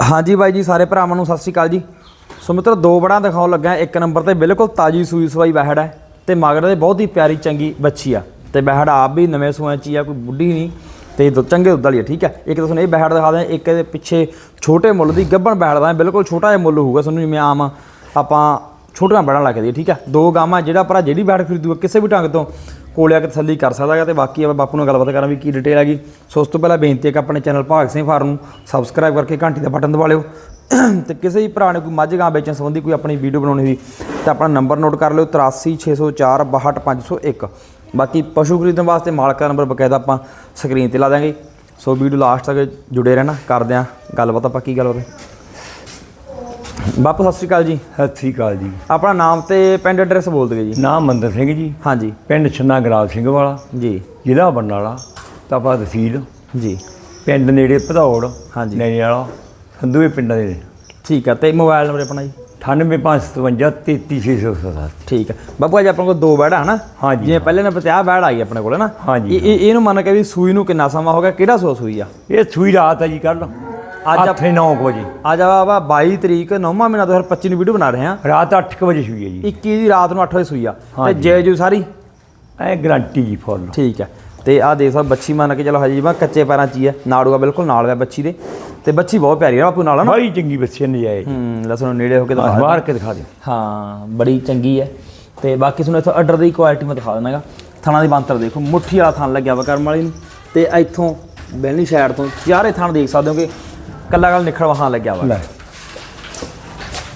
ਹਾਂਜੀ ਬਾਈ ਜੀ, ਸਾਰੇ ਭਰਾਵਾਂ ਨੂੰ ਸਤਿ ਸ਼੍ਰੀ ਅਕਾਲ ਜੀ। ਸੋ ਮਿੱਤਰ, ਦੋ ਬੜਾਂ ਦਿਖਾਉਣ ਲੱਗਾ ਇੱਕ ਨੰਬਰ ਤੇ ਬਿਲਕੁਲ ਤਾਜੀ ਸੂਈ ਸਵਾਈ ਬਹਿੜ ਹੈ ਤੇ ਮਗਰ ਦੇ ਬਹੁਤ ਹੀ ਪਿਆਰੀ ਚੰਗੀ ਬੱਚੀ ਆ। ਤੇ ਬਹਿੜ ਆਪ ਵੀ ਨਵੇਂ ਸੂਆਂ ਚ ਹੀ ਆ, ਕੋਈ ਬੁੱਢੀ ਨਹੀਂ। ਤੇ ਦੋ ਚੰਗੇ ਦੁੱਧ ਵਾਲੀ ਆ, ਠੀਕ ਹੈ। ਇੱਕ ਤਾਂ ਤੁਹਾਨੂੰ ਇਹ ਬਹਿੜ ਦਿਖਾ ਦਿਆਂ, ਇੱਕ ਇਹਦੇ ਪਿੱਛੇ ਛੋਟੇ ਮੁੱਲ ਦੀ ਗੱਬਣ ਬਹਿੜ ਦਾ, ਬਿਲਕੁਲ ਛੋਟਾ ਜਿਹਾ ਮੁੱਲ ਹੋਊਗਾ ਤੁਹਾਨੂੰ, ਜਿਵੇਂ ਆਮ ਆਪਾਂ ਛੋਟੀਆਂ ਬੜਾਂ ਲੱਗਦੀ ਠੀਕ ਹੈ। ਦੋ ਗਾਵਾਂ, ਜਿਹੜਾ ਭਰਾ ਜਿਹੜੀ ਬਹਿੜ ਖਰੀਦੂਗਾ, ਕਿਸੇ ਵੀ ਢੰਗ ਤੋਂ ਕੋਲੇ ਆ ਕੇ ਤਸੱਲੀ ਕਰ ਸਕਦਾ ਹੈਗਾ ਤੇ ਬਾਕੀ ਆਪਾਂ ਬਾਪੂ ਨਾਲ ਗੱਲਬਾਤ ਕਰਾਂ ਵੀ ਕੀ ਡਿਟੇਲ ਹੈਗੀ। ਸੋ ਉਸ ਤੋਂ ਪਹਿਲਾਂ ਬੇਨਤੀ ਹੈ ਕਿ ਆਪਣੇ ਚੈਨਲ ਭਾਗ ਸਿੰਘ ਫਾਰਮ ਨੂੰ ਸਬਸਕ੍ਰਾਈਬ ਕਰਕੇ ਘੰਟੀ ਦਾ ਬਟਨ ਦਬਾ ਲਿਓ। ਤੇ ਕਿਸੇ ਵੀ ਭਰਾ ਨੇ ਕੋਈ ਮੱਝ ਗਾਂ ਵੇਚਣ ਸੰਬੰਧੀ ਕੋਈ ਆਪਣੀ ਵੀਡੀਓ ਬਣਾਉਣੀ ਹੋਈ, ਤਾਂ ਆਪਣਾ ਨੰਬਰ ਨੋਟ ਕਰ ਲਿਓ 83604 62501 ਬਾਕੀ ਪਸ਼ੂ ਖਰੀਦਣ ਵਾਸਤੇ ਮਾਲਕ ਦਾ ਨੰਬਰ ਬਕਾਇਦਾ ਆਪਾਂ ਸਕਰੀਨ ਤੇ ਲਾ ਦਾਂਗੇ ਸੋ ਵੀਡੀਓ ਲਾਸਟ ਤੱਕ ਜੁੜੇ ਰਹਿਣਾ, ਕਰਦੇ ਆਂ ਗੱਲਬਾਤ ਆਪਾਂ ਕੀ ਗੱਲਬਾਤ ਹੈ। ਬਾਪੂ ਸਤਿ ਸ਼੍ਰੀ ਅਕਾਲ ਜੀ। ਸਤਿ ਸ੍ਰੀ ਅਕਾਲ ਜੀ। ਆਪਣਾ ਨਾਮ ਤੇ ਪਿੰਡ ਐਡਰੈਸ ਬੋਲ ਦਿਓ ਜੀ। ਨਾਮ ਮੰਦਰ ਸਿੰਘ ਜੀ। ਹਾਂਜੀ। ਪਿੰਡ ਛੰਨਾ ਗਰਾਲ ਸਿੰਘ ਵਾਲਾ। ਜੀ। ਜ਼ਿਲ੍ਹਾ ਬਰਨਾਲਾ। ਤਪਾ ਤਹਿਸੀਲ। ਜੀ। ਪਿੰਡ ਨੇੜੇ ਭਦੌੜ। ਹਾਂਜੀ। ਨੈਣੇ ਵਾਲਾ। ਸੰਧੂਏ ਪਿੰਡਾਂ ਦੇ। ਠੀਕ ਹੈ ਤੇ ਮੋਬਾਈਲ ਨੰਬਰ ਆਪਣਾ ਜੀ। 98557 33607 ਠੀਕ ਹੈ ਬਾਪੂ ਅੱਜ ਆਪਣੇ ਕੋਲ ਦੋ ਬੈੜ ਆ ਹਨਾ? ਹਾਂਜੀ। ਜਿਵੇਂ ਪਹਿਲੇ ਨੇ ਪਤਿਆ ਬੈੜ ਆਈ ਆਪਣੇ ਕੋਲ ਨਾ। ਹਾਂਜੀ। ਇਹ ਇਹ- ਇਹਨੂੰ ਮੰਨ ਕੇ ਵੀ ਸੂਈ ਨੂੰ ਕਿੰਨਾ ਸਮਾਂ ਹੋ ਗਿਆ ਕਿਹੜਾ ਸੂਆ ਸੂਈ ਆ? ਇਹ ਸੂਈ ਰਾਤ ਹੈ ਜੀ ਕੱਲ ਅੱਜ ਅੱਜ 9 ਵਜੇ। ਅੱਜ ਆਪਾਂ 22 ਤਰੀਕ 9ਵਾਂ ਮਹੀਨਾ 2025 ਨੂੰ ਵੀਡੀਓ ਬਣਾ ਰਹੇ ਹਾਂ। ਰਾਤ 8 ਵਜੇ ਸੂਈ ਹੈ ਜੀ। 21 ਦੀ ਰਾਤ ਨੂੰ 8 ਵਜੇ ਸੂਈ ਆ। ਤੇ। ਜੈ ਜੂ ਸਾਰੀ? ਐ ਗਰੰਟੀ ਜੀ ਫੁੱਲ ਠੀਕ ਹੈ ਤੇ ਆ ਦੇਖ ਸਕ ਬੱਚੀ ਮੰਨ ਕੇ ਚਲੋ ਹਜੇ ਜਿਵੇਂ ਕੱਚੇ ਪੈਰਾਂ 'ਚ ਹੀ ਹੈ ਨਾੜੂਆ ਬਿਲਕੁਲ ਨਾਲ ਹੈ ਬੱਚੀ ਦੇ। ਤੇ ਬੱਚੀ ਬਹੁਤ ਪਿਆਰੀ ਹੈ ਬਾਪੂ ਨਾਲ ਨਾ? ਬੜੀ ਚੰਗੀ ਬੱਚੇ ਨੇ ਜਾਏ ਹੂੰ ਲਸਣ ਨੇੜੇ ਹੋ ਕੇ ਦਿਖਾ। ਮਾਰ ਕੇ ਦਿਖਾ ਦਿਓ। ਹਾਂ ਬੜੀ ਚੰਗੀ ਹੈ ਤੇ ਬਾਕੀ ਤੁਹਾਨੂੰ ਇੱਥੋਂ ਆਰਡਰ ਦੀ ਕੁਆਲਿਟੀ ਮੈਂ ਦਿਖਾ ਦਿੰਦਾਗਾ ਥਾਣਾ ਦੀ ਬੰਤਰ ਦੇਖੋ ਮੁੱਠੀ ਵਾਲਾ ਥਣ ਲੱਗਿਆ ਵਾ ਕਰਮ ਵਾਲੀ ਨੂੰ। ਤੇ ਇੱਥੋਂ ਬੈਲੀ ਸਾਈਡ ਤੋਂ ਚਾਰੇ ਥਣ ਦੇਖ ਸਕਦੇ ਹੋ ਕਿ ਕੱਲਾ ਕੱਲਾ ਨਿਖੜ ਵਹਾਂ ਲੱਗਿਆ ਵਾ। ਲੈ।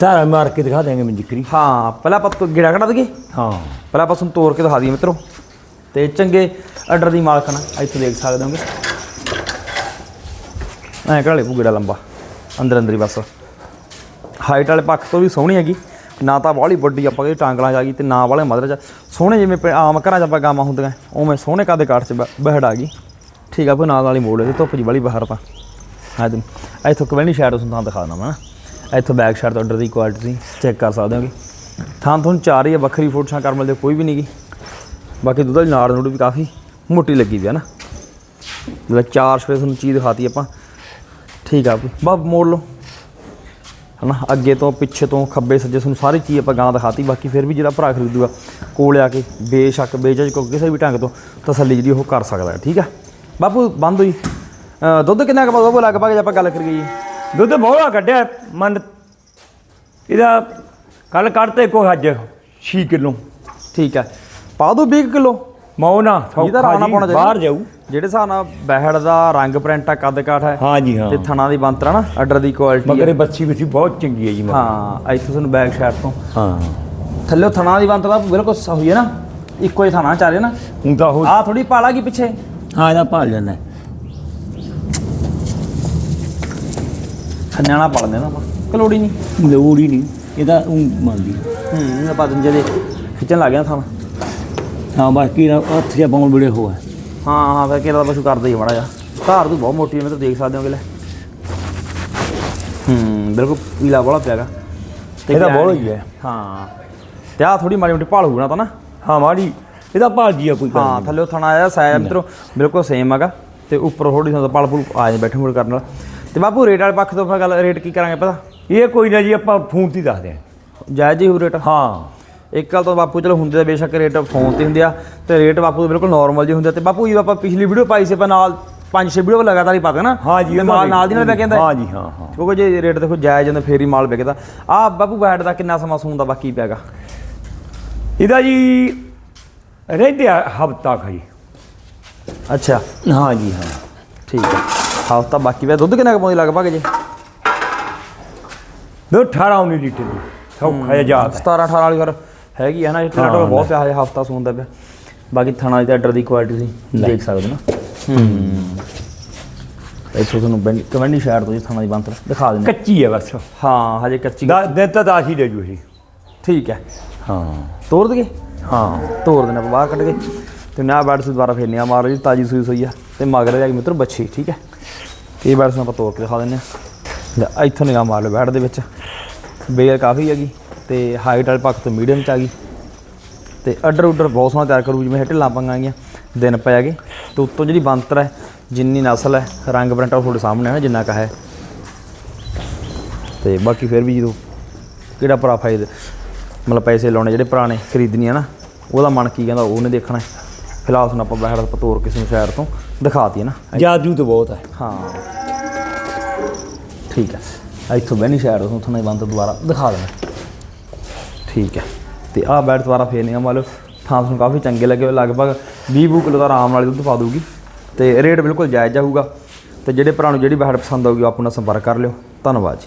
ਤਾਰਾ ਮਾਰ ਕੇ ਦਿਖਾ ਦੇਂਗੇ ਮੈਂ ਜ਼ਿਕਰੀ। ਹਾਂ ਪਹਿਲਾਂ ਆਪਾਂ ਗੇੜਾ ਕਢਾ ਦਈਏ? ਹਾਂ। ਪਹਿਲਾਂ ਆਪਾਂ ਤੋੜ ਕੇ ਦਿਖਾ ਦਈਏ ਮਿੱਤਰੋ। ਤੇ ਚੰਗੇ ਆਰਡਰ ਦੀ ਮਾਲਕਣ ਇੱਥੋਂ ਦੇਖ ਸਕਦੇ ਹੋਗੇ। ਐਂ ਕਢਾ ਲੈ ਗੇੜਾ ਲੰਬਾ ਅੰਦਰ ਅੰਦਰ ਹੀ ਬਸ। ਹਾਈਟ ਵਾਲੇ ਪੱਖ ਤੋਂ ਵੀ ਸੋਹਣੀ ਹੈਗੀ। ਨਾ ਤਾਂ ਬਾਹਲੀ ਵੱਡੀ ਆਪਾਂ ਇਹ ਟਾਂਗਲਾਂ ਆ ਗਈ ਤੇ ਨਾ ਵਾਲੇ ਮਦਰ ਚ ਸੋਹਣੇ ਜਿਵੇਂ ਆਮ ਘਰਾਂ ਚ ਆਪਾਂ ਗਾਵਾਂ ਹੁੰਦੀਆਂ ਉਵੇਂ ਸੋਹਣੇ ਕਾਦੇ ਕਾਠ ਚ ਬਹਿੜ ਆ ਗਈ। ਠੀਕ ਆ ਫਿਰ ਨਾਲ ਵਾਲੀ ਮੋੜ ਇਹਦੇ ਧੁੱਪ ਜੀ ਵਾਲੀ ਬਾਹਰ ਤਾਂ ਹਾਂ ਤੇ ਇੱਥੋਂ ਕਵੈਣੀ ਸ਼ੈਡੋ ਤੁਹਾਨੂੰ ਦਿਖਾ ਦਿੰਦਾ ਮੈਂ ਨਾ ਇੱਥੋਂ ਬੈਕ ਸਾਈਡ ਤੋਂ ਆਰਡਰ ਦੀ ਕੁਆਲਿਟੀ ਚੈੱਕ ਕਰ ਸਕਦੇ ਹੋਗੇ। ਥਾਂ ਤੁਹਾਨੂੰ ਚਾਰ ਹੀ ਆ, ਵੱਖਰੀ ਫੋਟੋਆਂ ਕਰਮਲ ਦੇ ਕੋਈ ਵੀ ਨਹੀਂ ਗੀ ਬਾਕੀ ਦੁੱਧ ਵਾਲੀ ਨਾੜ ਨੂੜ ਵੀ ਕਾਫੀ ਮੋਟੀ ਲੱਗੀ ਵੀ ਹੈ ਨਾ। ਜਿਹੜਾ ਚਾਰ ਸਪੇਸ ਤੁਹਾਨੂੰ ਚੀਜ਼ ਦਿਖਾਤੀ ਆਪਾਂ। ਠੀਕ ਆ ਬਾ ਮੋੜ ਲਓ। ਹਨਾ, ਅੱਗੇ ਤੋਂ ਪਿੱਛੇ ਤੋਂ ਖੱਬੇ ਸੱਜੇ ਤੁਹਾਨੂੰ ਸਾਰੀ ਚੀਜ਼ ਆਪਾਂ ਗਾਂ ਦਿਖਾਤੀ। ਬਾਕੀ ਫਿਰ ਵੀ ਜਿਹੜਾ ਭਰਾ ਖਰੀਦੂਗਾ, ਕੋਲ ਆ ਕੇ ਬੇਸ਼ੱਕ, ਬੇਝਿਜਕ ਕਿਸੇ ਵੀ ਢੰਗ ਤੋਂ ਤਸੱਲੀ ਜਿਹੜੀ ਉਹ ਕਰ ਸਕਦਾ, ਠੀਕ ਆ? ਬਾਪੂ, ਬੰਦ ਹੋਈ। ਅ, ਦੁੱਧ ਕਿੰਨਾ ਕੁ ਬਾਬੂ ਲਗਭਗ ਜੇ ਆਪਾਂ ਗੱਲ ਕਰੀਏ। ਜੀ ਦੁੱਧ ਬਹੁਤਾ ਕੱਢਿਆ ਮਨ ਇਹਦਾ ਕੱਲ ਕੱਢਤੇ ਕੋ ਅੱਜ 6 ਕਿਲੋ। ਠੀਕ ਹੈ। ਪਾ ਦੋ 20 ਕਿਲੋ। ਮੌ ਨਾ ਇਹਦਾ ਸੌਖਾ ਰਾਣਾ ਜੀ ਪਾਉਣਾ ਚਾਹੀਦਾ। ਬਾਹਰ ਜਾਊ। ਜਿਹੜੇ ਹਿਸਾਬ ਨਾਲ ਬਹਿੜ ਦਾ ਰੰਗ ਪ੍ਰਿੰਟ ਆ ਕੱਦ ਕਾਠ ਹੈ ਹਾਂ ਜੀ ਹਾਂ। ਤੇ ਥਣਾ ਦੀ ਬੰਤਰਾ ਨਾ ਆਰਡਰ ਦੀ ਕੁਆਲਿਟੀ ਮਗਰ ਬੱਚੀ ਬੱਚੀ ਬਹੁਤ ਚੰਗੀ ਹੈ ਜੀ ਮਗਰ। ਹਾਂ ਇੱਥੋਂ ਤੁਹਾਨੂੰ ਬੈਕ ਸਾਈਡ ਤੋਂ। ਹਾਂ। ਥੱਲੇ ਥਣਾ ਦੀ ਬੰਤਰਾ ਬਿਲਕੁਲ ਸਹੀ ਹੈ ਨਾ। ਇੱਕੋ ਹੀ ਥਣਾ ਚਾਰੇ ਨਾ। ਹੁਣ ਤਾਂ ਉਹ ਆ ਥੋੜੀ ਪਾਲਾ ਕੀ ਪਿੱਛੇ। ਹਾਂ ਇਹਦਾ ਭਾਲ ਜਾਂਦਾ ਪਾ ਲੈਂਦੇ ਨਾ ਆਪਾਂ। ਕਲੋੜੀ ਨਹੀਂ। ਲੋੜ ਹੀ ਨਹੀਂ। ਇਹਦਾ ਉਹ ਮੰਨਦੀ। ਹੂੰ ਆਪਾਂ ਦੰਜੇ ਦੇ ਖਿੱਚਣ ਲੱਗ ਗਿਆ ਥਣ ਹਾਂ ਬਾਕੀ ਨਾ ਹੱਥ ਜਿਹਾ ਪਾਉਣ ਬੜੇ ਹੋਆ ਹਾਂ ਹਾਂ ਫਿਰ ਕਿਹੜਾ ਪਸ਼ੂ ਕਰਦਾ ਹੀ ਬੜਾ ਜਾ ਧਾਰ ਤੂੰ ਬਹੁਤ ਮੋਟੀ ਹੈ ਮੈਂ ਤਾਂ ਦੇਖ ਸਕਦੇ ਹੋ ਲੈ ਹੂੰ ਬਿਲਕੁਲ ਪੀਲਾ ਬੜਾ ਪਿਆਗਾ ਇਹਦਾ ਬਹੁਤ ਹੀ ਹੈ ਹਾਂ। ਤੇ ਆ ਥੋੜੀ ਮਾੜੀ ਮੋਟੀ ਭਾਲ ਨਾ ਤਾਂ ਨਾ। ਹਾਂ ਮਾੜੀ। ਇਹਦਾ ਭਾਲ ਜੀ ਆ ਕੋਈ ਗੱਲ ਹਾਂ ਥੱਲੇ ਥਣਾ ਆਇਆ ਸਾਇਆ ਮਿੱਤਰੋ ਬਿਲਕੁਲ ਸੇਮ ਹੈਗਾ। ਤੇ ਉੱਪਰ ਥੋੜੀ ਜਿਹੀ ਪਲ ਪੁਲ ਆ ਜਾ ਬੈਠੇ ਮੁੜ ਕਰਨ ਨਾਲ। ਤੇ ਬਾਪੂ ਰੇਟ ਵਾਲੇ ਪੱਖ ਤੋਂ ਫਿਰ ਗੱਲ ਰੇਟ ਕੀ ਕਰਾਂਗੇ ਪਤਾ। ਇਹ ਕੋਈ ਨਾ ਜੀ ਆਪਾਂ ਫੋਨ ਤੇ ਹੀ ਦੱਸਦੇ ਹਾਂ। ਜਾਇਜ਼ ਹੀ ਹੋ ਰੇਟ ਹਾਂ। ਇੱਕ ਗੱਲ ਤਾਂ ਬਾਪੂ ਚਲੋ ਹੁੰਦੇ ਤਾਂ ਬੇਸ਼ੱਕ ਰੇਟ ਫੋਨ ਤੇ ਹੁੰਦੇ ਆ ਤੇ ਰੇਟ ਬਾਪੂ ਦੇ ਬਿਲਕੁਲ ਨਾਰਮਲ ਜਿਹੇ ਹੁੰਦੇ ਆ। ਤੇ ਬਾਪੂ ਜੀ ਆਪਾਂ ਪਿਛਲੀ ਵੀਡੀਓ ਪਾਈ ਸੀ ਆਪਾਂ ਨਾਲ ਪੰਜ ਛੇ ਵੀਡੀਓ ਲਗਾਤਾਰ ਹੀ ਪਾਦੇ ਨਾ? ਹਾਂ ਜੀ ਤੇ ਉਹਦਾ ਮਾਲ ਨਾਲ ਦੀ ਨਾਲ ਪੈ ਕਹਿੰਦਾ ਹਾਂ? ਜੀ ਹਾਂ ਹਾਂ। ਕਿਉਂਕਿ ਜੇ ਰੇਟ ਦੇਖੋ ਜਾਇਜ਼ ਜਾਂਦਾ ਫੇਰ ਹੀ ਮਾਲ ਵਿਕਦਾ। ਆ ਬਾਪੂ ਬੈਟ ਦਾ ਕਿੰਨਾ ਸਮਾਂ ਸੂਣ ਦਾ ਬਾਕੀ ਪਿਆਗਾ? ਇਹਦਾ ਜੀ ਰਹਿੰਦੇ ਆ ਹਫਤਾ ਖਰੀ ਅੱਛਾ। ਹਾਂ ਜੀ ਹਾਂ। ਠੀਕ ਹੈ ਹਫ਼ਤਾ ਬਾਕੀ ਪਿਆ ਦੁੱਧ ਕਿੰਨਾ ਕੁ ਪਾਉਂਦੀ ਲਗਭਗ ਜੀ? ਦੋ 18 19 ਲੀਟਰ ਦੀ ਸੌਖਾ ਜਿਹਾ ਜਾਤ ਹੈ। 17 18 ਵਾਲੀ ਫਿਰ ਹੈਗੀ ਹੈ ਨਾ ਇੱਥੇ ਟੋਲ ਬਹੁਤ ਪਿਆ ਹਜੇ ਹਫਤਾ ਸੂਣ ਦਾ ਪਿਆ। ਬਾਕੀ ਥਣਾ ਦੀ ਆਰਡਰ ਦੀ ਕੁਆਲਿਟੀ ਤੁਸੀਂ ਦੇਖ ਸਕਦੇ ਹੋ ਨਾ। ਹੂੰ। ਇੱਥੋਂ ਤੁਹਾਨੂੰ ਬੈਂਡ ਕਮੈਂਡੀ ਸ਼ਾਇਰ ਤੋਂ ਜੀ ਥਣਾ ਦੀ ਬੰਤਰ ਦਿਖਾ ਦਿੰਦੇ ਕੱਚੀ ਹੈ ਬਸ। ਹਾਂ ਹਜੇ ਕੱਚੀ ਦਾ ਦਿਨ ਤਾਂ ਦਸ ਹੀ ਦੇ ਜੂ ਇਹ। ਠੀਕ ਹੈ। ਹਾਂ। ਤੋੜ ਦਈਏ? ਹਾਂ। ਤੋੜ ਦੇਣਾ ਆਪਾਂ ਬਾਹਰ ਕੱਢ ਕੇ। ਤੇ ਨਾ ਬੈਡ ਸੀ ਦੁਬਾਰਾ ਫੇਰਨੀਆਂ ਮਾਰ ਲਈ ਤਾਜੀ ਸੂਈ ਸੋਈ ਆ। ਤੇ ਮਗਰ ਜਾ ਕੇ ਮਿੱਤਰ ਬੱਚੀ ਠੀਕ ਹੈ। ਇਹ ਬੈਡ ਆਪਾਂ ਤੋੜ ਕੇ ਦਿਖਾ ਦਿੰਦੇ ਆ ਇੱਥੋਂ ਨਿਗਾਹ ਮਾਰ ਲਓ ਬੈਡ ਦੇ ਵਿੱਚ। ਬੇਲ ਕਾਫੀ ਹੈਗੀ ਤੇ ਹਾਈਟ ਵਾਲੇ ਪੱਖ ਤੋਂ ਮੀਡੀਅਮ ਚ ਆ ਗਈ। ਤੇ ਅੱਡਰ ਉੱਡਰ ਬਹੁਤ ਸੋਹਣਾ ਤਿਆਰ ਕਰੂ ਜਿਵੇਂ ਢਿੱਲਾਂ ਪੰਗਾਂ ਗਈਆਂ ਦਿਨ ਪੈ ਗਏ। ਤੇ ਉੱਤੋਂ ਜਿਹੜੀ ਬੰਤਰ ਹੈ ਜਿੰਨੀ ਨਸਲ ਹੈ ਰੰਗ ਉਹ ਤੁਹਾਡੇ ਸਾਹਮਣੇ ਹੈ ਜਿੰਨਾ ਕਾ ਹੈ। ਤੇ ਬਾਕੀ ਫਿਰ ਵੀ ਜਦੋਂ ਕਿਹੜਾ ਭਰਾ ਫਾਇਦੇ ਮਤਲਬ ਪੈਸੇ ਲਾਉਣੇ ਜਿਹੜੇ ਨੇ ਖਰੀਦਣੀ ਆ ਨਾ ਉਹਦਾ ਮਨ ਕੀ ਕਹਿੰਦਾ ਉਹਨੇ ਦੇਖਣਾ ਹੈ। ਫਿਲਹਾਲ ਹੁਣ ਆਪਾਂ ਬਹਿੜ ਆਪਾਂ ਤੋਰ ਕਿਸੇ ਨੂੰ ਸ਼ਹਿਰ ਤੋਂ ਦਿਖਾਤੀ ਹੈ ਨਾ। ਜਾਦੂ ਤਾਂ ਬਹੁਤ ਹੈ। ਹਾਂ। ਠੀਕ ਹੈ। ਇੱਥੋਂ ਬਹਿਣੀ ਸ਼ਾਇਦ ਤੋਂ ਤੁਹਾਨੂੰ ਬੰਦ ਦੁਬਾਰਾ ਦਿਖਾ ਦੇਣਾ। ਠੀਕ ਹੈ। ਤੇ ਆਹ ਬੈਡ ਦੁਬਾਰਾ ਫੇਰ ਨਹੀਂ ਮੰਨ ਲਓ ਥਾਂ ਤੁਹਾਨੂੰ ਕਾਫੀ ਚੰਗੇ ਲੱਗੇ ਲਗਭਗ 20 ਬੂ ਕਿਲੋ ਦਾ ਆਰਾਮ ਨਾਲ ਦੁੱਧ ਪਾ ਦੂਗੀ ਤੇ ਰੇਟ ਬਿਲਕੁਲ ਜਾਇਜ਼ ਜਾਊਗਾ ਤੇ ਜਿਹੜੇ ਭਰਾ ਨੂੰ ਜਿਹੜੀ ਬੈਡ ਪਸੰਦ ਆਊਗੀ ਉਹ ਆਪਣਾ ਸੰਪਰਕ ਕਰ ਲਿਓ। ਧੰਨਵਾਦ ਜੀ।